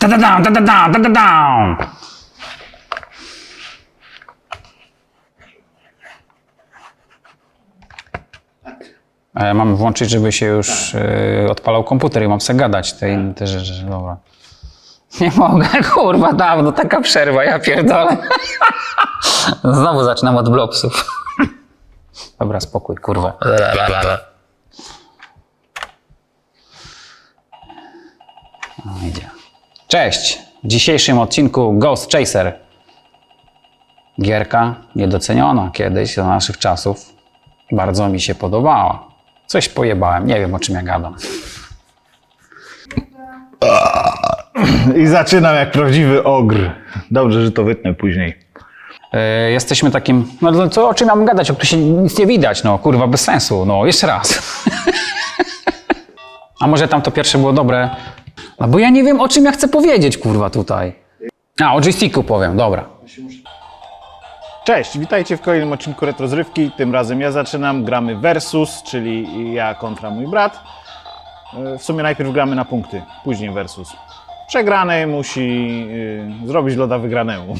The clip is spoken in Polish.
Da da da da da da da E, Mam włączyć, żeby się już e, odpalał komputer i mam sobie gadać te, te rzeczy. Dobra. Nie mogę, kurwa, dawno taka przerwa, ja pierdolę. Znowu zaczynam od blopsów. Dobra, spokój, kurwa. No, idzie. Cześć! W dzisiejszym odcinku Ghost Chaser. Gierka niedoceniona kiedyś za naszych czasów. Bardzo mi się podobała. Coś pojebałem, nie wiem o czym ja gadam. I zaczynam jak prawdziwy ogr. Dobrze, że to wytnę później. E, jesteśmy takim. No to co, o czym ja mam gadać? O tu się nic nie widać, no kurwa, bez sensu. No, jeszcze raz. A może tam to pierwsze było dobre? No bo ja nie wiem, o czym ja chcę powiedzieć, kurwa, tutaj. A, o joysticku powiem, dobra. Cześć, witajcie w kolejnym odcinku Retrozrywki. Tym razem ja zaczynam. Gramy Versus, czyli ja kontra mój brat. E, W sumie najpierw gramy na punkty, później Versus. Przegrany musi y, zrobić loda wygranemu.